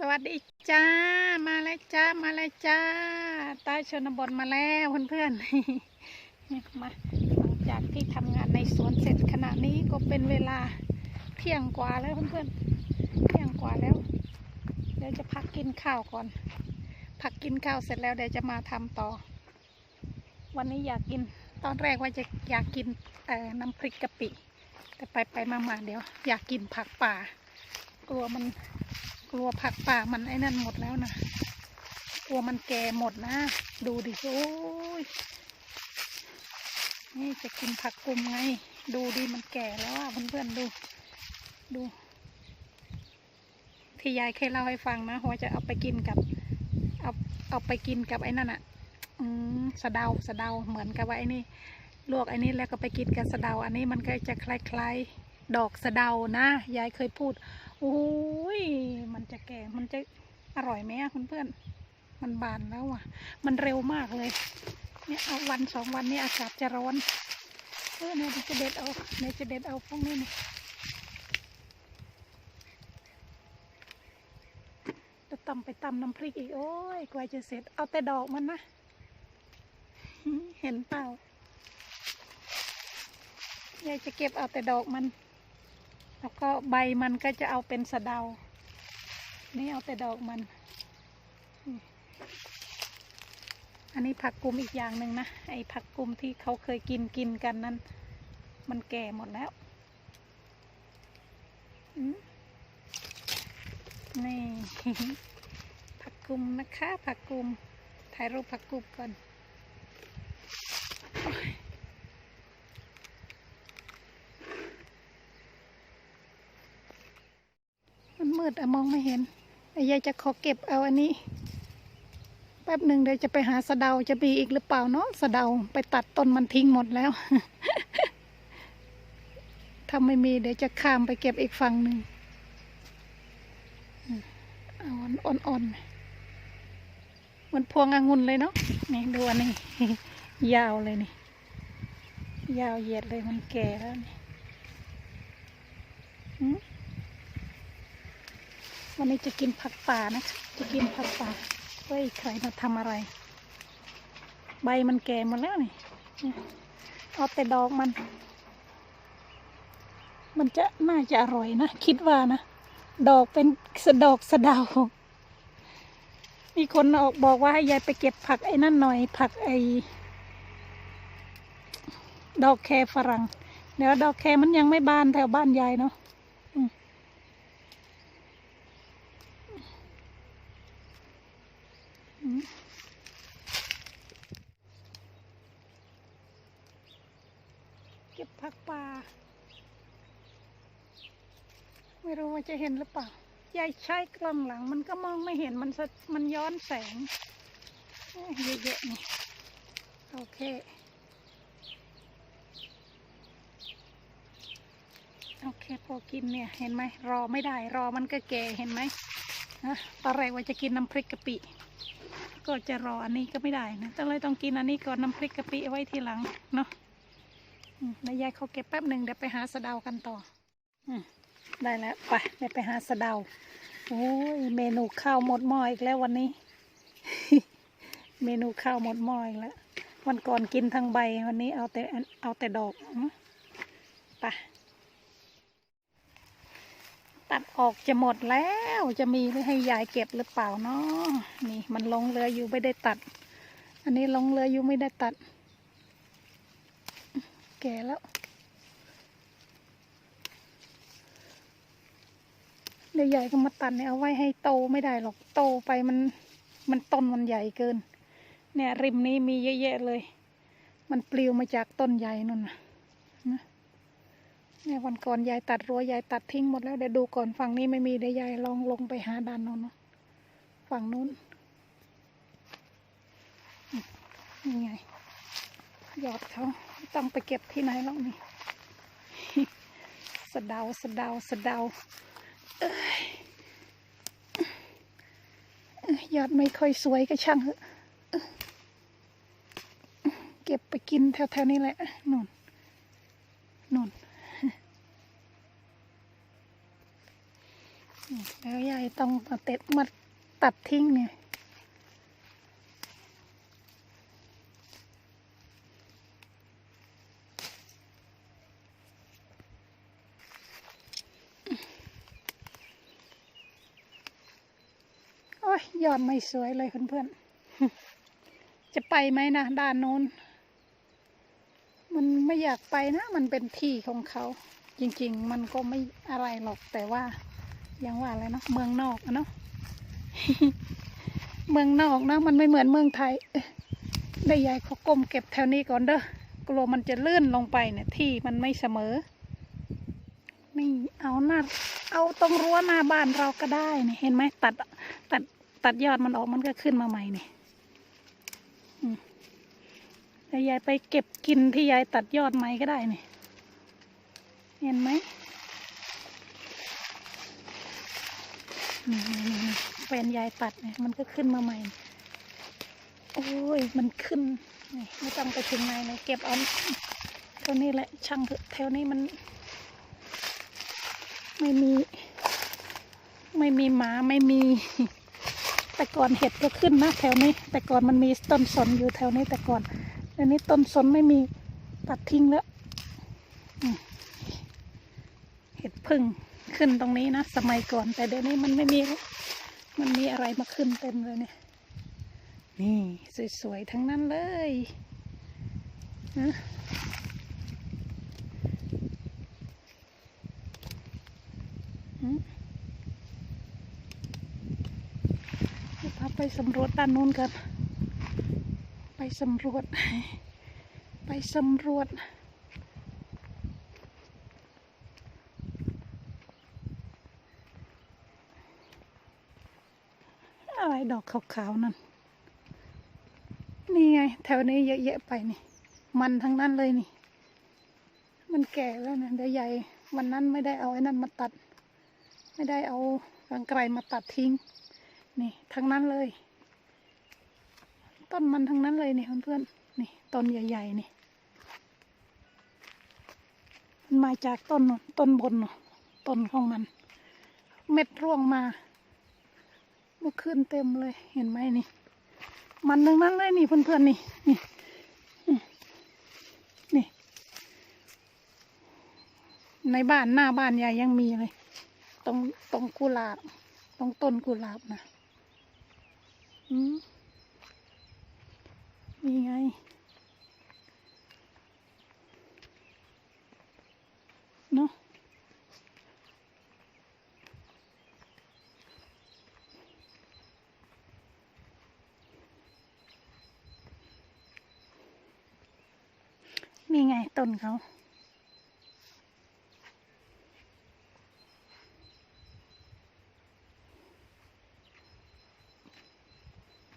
สวัสดีจ้า มาแล้วจ้า มาแล้วจ้า ใต้ชนบทมาแล้วเพื่อนๆนี่มาหลังจากที่ทำงานในสวนเสร็จขณะนี้ก็เป็นเวลาเที่ยงกว่าแล้วเพื่อนๆ เที่ยงกว่าแล้ว เดี๋ยวจะพักกินข้าวก่อน พักกินข้าวเสร็จแล้วเดี๋ยวจะมาทำต่อ วันนี้อยากกิน ตอนแรกว่าจะอยากกินน้ำพริกกะปิ แต่ไปไปมามาๆเดี๋ยว อยากกินผักป่า กลัวมัน ลัวผักป่ามันไอ้นั่นหมดแล้วนะกลัวมันแก่หมดนะ ดูดิโอ้ยนี่จะกินผักกุมไง ดูดิมันแก่แล้วอะเพื่อนๆดู ดู ที่ยายเคยเล่าให้ฟังนะว่าจะเอาไปกินกับเอาเอาไปกินกับไอ้นั่นอะ อืมสะเดาสะเดาเหมือนกับว่าไอ้นี่ลวกไอ้นี่แล้วก็ไปกินกับสะเดา อันนี้มันก็จะคล้ายๆดอกสะเดานะยายเคยพูด โอ้ยมันจะแก่ มันจะอร่อยไหมอะเพื่อนๆ มันบานแล้วอะ มันเร็วมากเลย เนี่ยเอาวันสองวันนี้อากาศจะร้อน เออเนี่ยจะเด็ดเอาเนี่ยจะเด็ดเอาพวกนี้นี่จะตำไปตำน้ำพริกอีก โอ้ยกว่าจะเสร็จ เอาแต่ดอกมันนะ เห็นเปล่ายายจะเก็บเอาแต่ดอกมัน แล้วก็ใบมันก็จะเอาเป็นสะเดา นี่เอาแต่ดอกมัน อันนี้ผักกุมอีกอย่างหนึ่งนะ ไอ้ผักกุมที่เขาเคยกินกินกันนั้น มันแก่หมดแล้วนี่ผักกุมนะคะผักกุมถ่ายรูปผักกุมก่อนโอ้ย มืดอะมองไม่เห็นยายจะขอเก็บเอาอันนี้ แป๊บหนึ่งเดี๋ยวจะไปหาสะเดาจะมีอีกหรือเปล่าเนาะสะเดาไปตัดต้นมันทิ้งหมดแล้วถ้าไม่มีเดี๋ยวจะข้ามไปเก็บอีกฝั่งหนึ่งเอาอ่อนๆเหมันพวงองุ่นเลยเนาะนี่ดูอันนี้ ยาวเลยนี่ ยาวเหยียดเลยมันแก่แล้วนี่หืม วันนี้จะกินผักป่านะคะ จะกินผักป่าเฮ้ยใครมาทำอะไร ใบมันแก่หมดแล้วนี่เอาแต่ดอกมัน มันจะน่าจะอร่อยนะ คิดว่านะ ดอกเป็นสดอกสะดาว มีคนออกบอกว่าให้ยายไปเก็บผักไอ้นั่นหน่อย ผักไอ้ดอกแคฝรั่ง เดี๋ยวดอกแคมันยังไม่บานแถวบ้านยายเนาะ อืม เก็บผักป่า ไม่รู้ว่าจะเห็นหรือเปล่า ยายใช้กล้องหลัง มันก็มองไม่เห็นมันมันย้อนแสงเยอะๆนี่โอเคโอเคพอกินเนี่ยเห็นไหมรอไม่ได้รอมันก็แก่เห็นไหมนะตอนแรกว่าจะกินน้ำพริกกะปิ ก็จะรออันนี้ก็ไม่ได้นะต้องเลยต้องกินอันนี้ก่อนน้ำพริกกะปิไว้ทีหลังเนาะ อืมนายยายเขาเก็บแป๊บหนึ่งเดี๋ยวไปหาสะเดากันต่ออได้แล้วไปเดี๋ยวไปหาสะเดาโอ้ยเมนูข้าวหมดหม้ออีกแล้ววันนี้ เมนูข้าวหมดหม้ออีกแล้ววันก่อนกินทั้งใบวันนี้เอาแต่เอาแต่ดอกไปตัดออกจะหมดแล้วจะมีไว้ให้ยายเก็บหรือเปล่าเนาะนี่มันลงเรืออยู่ไม่ได้ตัด อันนี้ลงเรืออยู่ไม่ได้ตัด แก่แล้ว เดี๋ยวยายก็มาตัดเนี่ยเอาไว้ให้โตไม่ได้หรอกโตไปมันมันต้นมันใหญ่เกิน เนี่ยริมนี้มีเยอะแยะเลย มันปลิวมาจากต้นใหญ่นั่นนะเนี่ยวันก่อนยายตัดรั้วยายตัดทิ้งหมดแล้วเดี๋ยวดูก่อนฝั่งนี้ไม่มีเดี๋ยวยายลองลงไปหาด้านโน้นนะฝั่งนู้นอืมนี่ไงยอดเขา ต้องไปเก็บที่ไหนหรอกนี่สะเดาสะเดาสะเดาเยอดไม่ค่อยสวยก็ช่างเถอะเก็บไปกินแถวๆนี้แหละนนนนแล้วยายต้องมาเต็ดมาตัดทิ้งเนี่ย ยอดไม่สวยเลยเพื่อนๆ จะไปไหมนะด้านโน้น มันไม่อยากไปนะ มันเป็นที่ของเขา จริงๆ มันก็ไม่อะไรหรอกแต่ว่ายังว่าอะไรเนาะเมืองนอกเนาะเมืองนอกนะมันไม่เหมือนเมืองไทยได้ยายเขาก้มเก็บแถวนี้ก่อนเด้อกลัวมันจะลื่นลงไปเนี่ยที่มันไม่เสมอนี่เอาหน้าเอาตรงรั้วหน้าบ้านเราก็ได้นี่เห็นไหมตัดตัด ตัดยอดมันออกมันก็ขึ้นมาใหม่นี่แต่ยายไปเก็บกินที่ยายตัดยอดใหม่ก็ได้นี่ เห็นไหมนี่นี่นี่นี่แฟนยายตัดเนี่ยมันก็ขึ้นมาใหม่ โอ้ย มันขึ้นไม่ต้องไปถึงไหนเลยเก็บเอาเท่านี้แหละช่างเถอะแถวนี้มัน ไม่มี ไม่มีหมาไม่มี แต่ก่อนเห็ดก็ขึ้นนะแถวนี้ แต่ก่อนมันมีต้นสนอยู่แถวนี้แต่ก่อนอันนี้ต้นสนไม่มีตัดทิ้งแล้วเห็ดพึ่งขึ้นตรงนี้นะสมัยก่อน แต่เดี๋ยวนี้มันไม่มีแล้วมันมีอะไรมาขึ้นเต็มเลยเนี่ยนี่สวยๆทั้งนั้นเลยนะอืมเดี๋ยวพา ไปสำรวจด้านนู้นกัน ไปสำรวจ ไปสำรวจ อะไรดอกขาวๆนั่น นี่ไง แถวนี้เยอะแยะไปนี่ มันทั้งนั้นเลยนี่ มันแก่แล้วนะเดี๋ยวใหญ่ วันนั้นไม่ได้เอาไอ้นั่นมาตัด ไม่ได้เอากางไกรมาตัดทิ้ง นี่ทั้งนั้นเลย ต้นมันทั้งนั้นเลยนี่เพื่อนๆนี่ต้นใหญ่ๆนี่มันมาจากต้นต้นบนต้นของมัน เม็ดร่วงมาเมื่อคืนเต็มเลยเห็นไหมนี่ มันทั้งนั้นเลยนี่เพื่อนๆนี่นี่นี่ ในบ้านหน้าบ้านยายยังมีเลย ตรงตรงกุหลาบตรงต้นกุหลาบนะ นี่ไง เนาะนี่ไงต้นเขา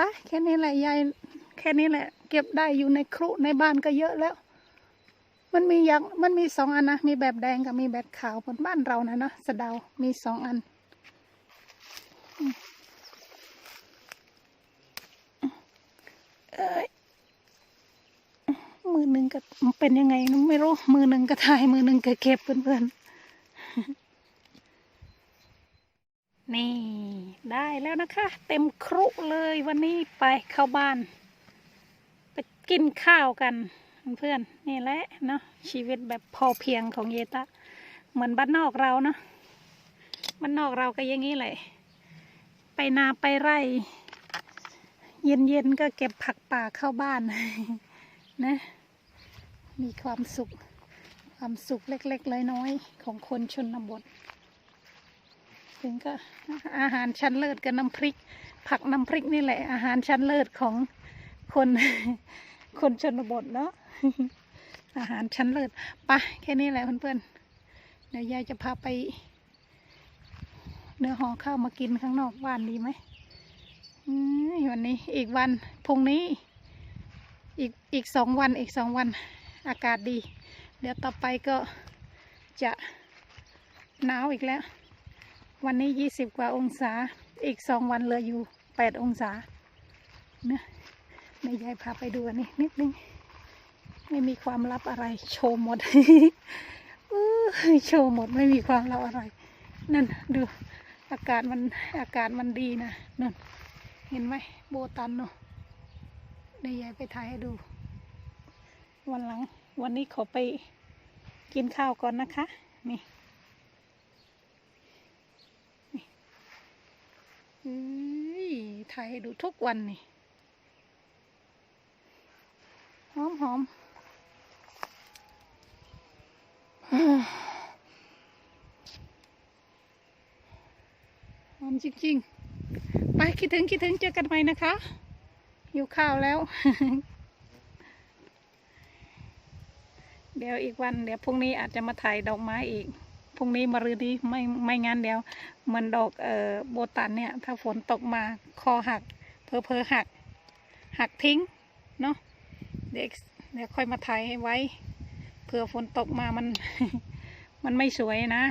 ไปแค่นี้แหละยายแค่นี้แหละ เก็บได้อยู่ในครุในบ้านก็เยอะแล้ว มันมีอย่างมันมีสองอันนะ มีแบบแดงกับมีแบบขาวบนบ้านเรานะเนาะสะเดา มีสองอันมือหนึ่งก็เป็นยังไงนะไม่รู้ มือหนึ่งก็ถ่ายมือหนึ่งก็เก็บเพื่อนๆ นี่ได้แล้วนะคะ เต็มครุเลยวันนี้ไปเข้าบ้าน ไปกินข้าวกันเพื่อนนี่แหละเนาะชีวิตแบบพอเพียงของเยตะ เหมือนบ้านนอกเราเนาะบ้านนอกเราก็อย่างนี้แหละไปนาไปไร่ เย็นๆก็เก็บผักป่าเข้าบ้านนะมีความสุขความสุขเล็ก ๆ น้อยๆของคนชนบท ถึงก็อาหารชั้นเลิศกับน้ำพริก ผักน้ำพริกนี่แหละ อาหารชั้นเลิศของคนคนชนบทเนาะอาหารชั้นเลิศไปะแค่นี้แหละเพื่อนๆเดี๋ยวยายจะพาไป เนื้อห่อข้าวมากินข้างนอกบ้านดีไหมวันนี้อีกวันพรุ่งนี้ อีกอีกสองวันอีกสองวันอากาศดี เดี๋ยวต่อไปก็จะหนาวอีกแล้ว วันนี้ยี่สิบกว่าองศา อีกสองวันเหลืออยู่แปดองศาเนะแม่ยายพาไปดูอันนี้นิดนึง ไม่มีความลับอะไร โชว์หมดโชว์หมดไม่มีความลับอะไร นั่นดูอากาศมันอากาศมันดีนะนั่นเห็นไหมโบตันเนาะเดี๋ยวยายไปถ่ายให้ดู วันหลัง วันนี้ขอไปกินข้าวก่อนนะคะ นี่เอ้ย ถ่ายให้ดูทุกวันนี่ หอมหอมหอมจริงๆ ไปคิดถึงคิดถึงเจอกันใหม่นะคะหิวข้าวแล้ว เดี๋ยวอีกวัน เดี๋ยวพรุ่งนี้อาจจะมาถ่ายดอกไม้อีก พรุ่งนี้มารืนนี้ไม่ไม่งั้นเดี๋ยวเหมือนดอกเอ่อโบตันเนี่ย ถ้าฝนตกมาคอหัก เพอเพอหัก หักทิ้งเนาะเดี๋ยวเดี๋ยวค่อยมาถ่ายให้ไว้เผื่อฝนตกมามัน มันไม่สวยนะ